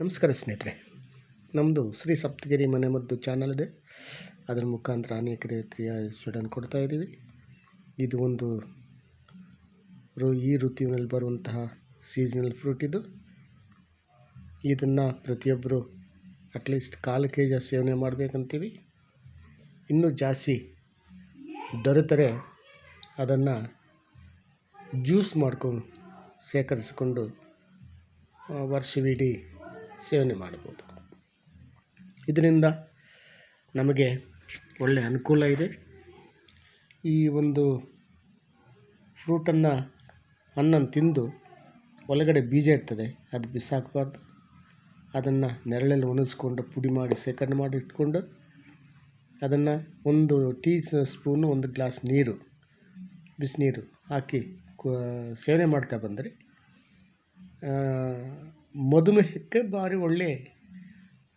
ನಮಸ್ಕಾರ ಸ್ನೇಹಿತರೆ. ನಮ್ಮದು ಶ್ರೀ ಸಪ್ತಗಿರಿ ಮನೆಮದ್ದು ಚಾನಲ್ ಇದೆ. ಅದರ ಮುಖಾಂತರ ಅನೇಕ ರೀತಿಯ ಕೊಡ್ತಾ ಇದ್ದೀವಿ. ಇದು ಒಂದು ರು, ಈ ಋತುವಿನಲ್ಲಿ ಬರುವಂತಹ ಸೀಸನಲ್ ಫ್ರೂಟ್ ಇದು. ಇದನ್ನು ಪ್ರತಿಯೊಬ್ಬರು ಅಟ್ಲೀಸ್ಟ್ ಕಾಲು ಕೆ ಜಿ ಸೇವನೆ ಮಾಡಬೇಕಂತೀವಿ. ಇನ್ನೂ ಜಾಸ್ತಿ ದೊರೆತರೆ ಅದನ್ನು ಜ್ಯೂಸ್ ಮಾಡ್ಕೊಂಡು ಶೇಖರಿಸಿಕೊಂಡು ವರ್ಷವಿಡೀ ಸೇವನೆ ಮಾಡ್ಬೋದು ಇದರಿಂದ ನಮಗೆ ಒಳ್ಳೆಯ ಅನುಕೂಲ ಇದೆ. ಈ ಒಂದು ಫ್ರೂಟನ್ನು ಹಣ್ಣನ್ನು ತಿಂದು ಒಳಗಡೆ ಬೀಜ ಇರ್ತದೆ, ಅದು ಬಿಸಾಕಬಾರ್ದು. ಅದನ್ನು ನೆರಳಲ್ಲಿ ಒಣಗಿಸ್ಕೊಂಡು ಪುಡಿ ಮಾಡಿ, ಶೇಖರಣೆ ಮಾಡಿ ಇಟ್ಕೊಂಡು ಅದನ್ನು ಒಂದು ಟೀ ಸ್ಪೂನು, ಒಂದು ಗ್ಲಾಸ್ ನೀರು ಬಿಸಿನೀರು ಹಾಕಿ ಸೇವನೆ ಮಾಡ್ತಾ ಬಂದರೆ ಮಧುಮೇಹಕ್ಕೆ ಭಾರಿ ಒಳ್ಳೆಯ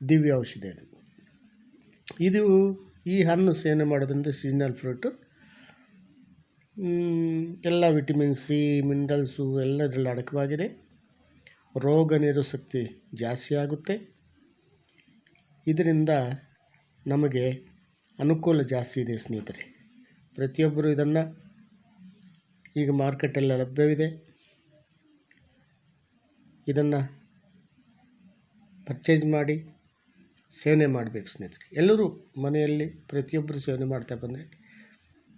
ದಿವ್ಯ ಔಷಧಿ ಅದು. ಇದು ಈ ಹಣ್ಣು ಸೇವನೆ ಮಾಡೋದ್ರಿಂದ ಸೀಸನಲ್ ಫ್ರೂಟು ಎಲ್ಲ ವಿಟಮಿನ್ ಸಿ ಮಿನರಲ್ಸು ಎಲ್ಲ ಇದರಲ್ಲಿ ಅಡಕವಾಗಿದೆ. ರೋಗ ಶಕ್ತಿ ಜಾಸ್ತಿ ಆಗುತ್ತೆ. ಇದರಿಂದ ನಮಗೆ ಅನುಕೂಲ ಜಾಸ್ತಿ ಇದೆ ಸ್ನೇಹಿತರೆ. ಪ್ರತಿಯೊಬ್ಬರು ಇದನ್ನು ಈಗ ಮಾರ್ಕೆಟಲ್ಲಿ ಲಭ್ಯವಿದೆ. ಇದನ್ನು ಪರ್ಚೇಸ್ ಮಾಡಿ ಸೇವನೆ ಮಾಡಬೇಕು ಸ್ನೇಹಿತರೆ. ಎಲ್ಲರೂ ಮನೆಯಲ್ಲಿ ಪ್ರತಿಯೊಬ್ಬರು ಸೇವನೆ ಮಾಡ್ತಾ ಬಂದರೆ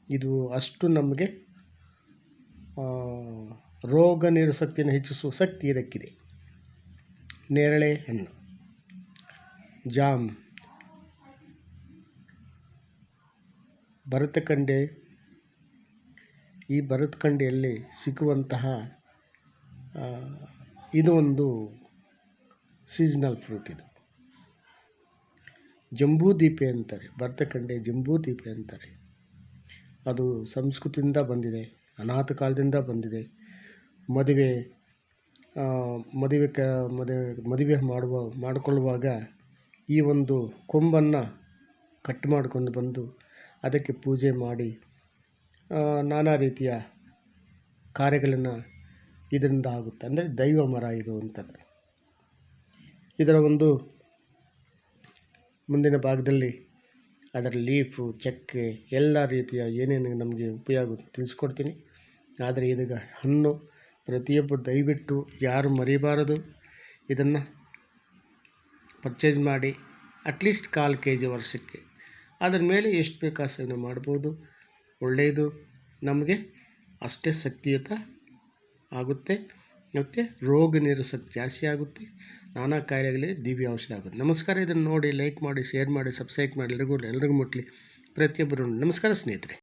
ಇದು ಅಷ್ಟು ನಮಗೆ ರೋಗ ನಿರಸಕ್ತಿಯನ್ನು ಹೆಚ್ಚಿಸುವ ಶಕ್ತಿ ಇದಕ್ಕಿದೆ. ನೇರಳೆ ಹಣ್ಣು, ಜಾಮ್ ಭರತಕಂಡೆ ಈ ಭರತಕಂಡೆಯಲ್ಲಿ ಸಿಗುವಂತಹ ಇದು ಒಂದು ಸೀಸನಲ್ ಫ್ರೂಟ್ ಇದು. ಜಂಬೂ ದೀಪೆ ಅಂತಾರೆ, ಭರತಖಂಡೆ ಜಂಬೂ ದೀಪೆ ಅಂತಾರೆ. ಅದು ಸಂಸ್ಕೃತಿಯಿಂದ ಬಂದಿದೆ, ಅನಾಥ ಕಾಲದಿಂದ ಬಂದಿದೆ. ಮದುವೆ ಮದುವೆ ಕ ಮದುವೆ ಮದುವೆ ಮಾಡುವ, ಮಾಡಿಕೊಳ್ಳುವಾಗ ಈ ಒಂದು ಕೊಂಬನ್ನು ಕಟ್ ಮಾಡಿಕೊಂಡು ಬಂದು ಅದಕ್ಕೆ ಪೂಜೆ ಮಾಡಿ ನಾನಾ ರೀತಿಯ ಕಾರ್ಯಗಳನ್ನು ಇದರಿಂದ ಆಗುತ್ತೆ. ಅಂದರೆ ದೈವ ಮರ ಇದು ಅಂತಂದರೆ ಇದರ ಒಂದು ಮುಂದಿನ ಭಾಗದಲ್ಲಿ ಅದರ ಲೀಫು, ಚಕ್ಕೆ ಎಲ್ಲ ರೀತಿಯ ಏನೇನು ನಮಗೆ ಉಪಯೋಗ ತಿಳಿಸ್ಕೊಡ್ತೀನಿ. ಆದರೆ ಇದೀಗ ಹಣ್ಣು ಪ್ರತಿಯೊಬ್ಬರು ದಯವಿಟ್ಟು ಯಾರು ಮರಿಬಾರದು. ಇದನ್ನು ಪರ್ಚೇಸ್ ಮಾಡಿ ಅಟ್ಲೀಸ್ಟ್ ಕಾಲು ಕೆ ಜಿ ವರ್ಷಕ್ಕೆ. ಅದರ ಮೇಲೆ ಎಷ್ಟು ಬೇಕಾ ಸೇವನೆ ಮಾಡ್ಬೋದು. ಒಳ್ಳೆಯದು. ನಮಗೆ ಅಷ್ಟೇ ಶಕ್ತಿಯುತ ಆಗುತ್ತೆ. ಮತ್ತು ರೋಗ ನಿರೋಧಕ ಜಾಸ್ತಿ ಆಗುತ್ತೆ, ನಾನಾ ಕಾಯಿಲೆಗಳಿಗೆ ದಿವ್ಯ ಔಷಧ ಆಗುತ್ತೆ. ನಮಸ್ಕಾರ, ಇದನ್ನು ನೋಡಿ ಲೈಕ್ ಮಾಡಿ ಶೇರ್ ಮಾಡಿ ಸಬ್ಸ್ಕ್ರೈಬ್ ಮಾಡಿ ಎಲ್ರಿಗೂ ಎಲ್ರಿಗೂ ಮುಟ್ಲಿ. ಪ್ರತಿಯೊಬ್ಬರು ನಮಸ್ಕಾರ ಸ್ನೇಹಿತರೆ.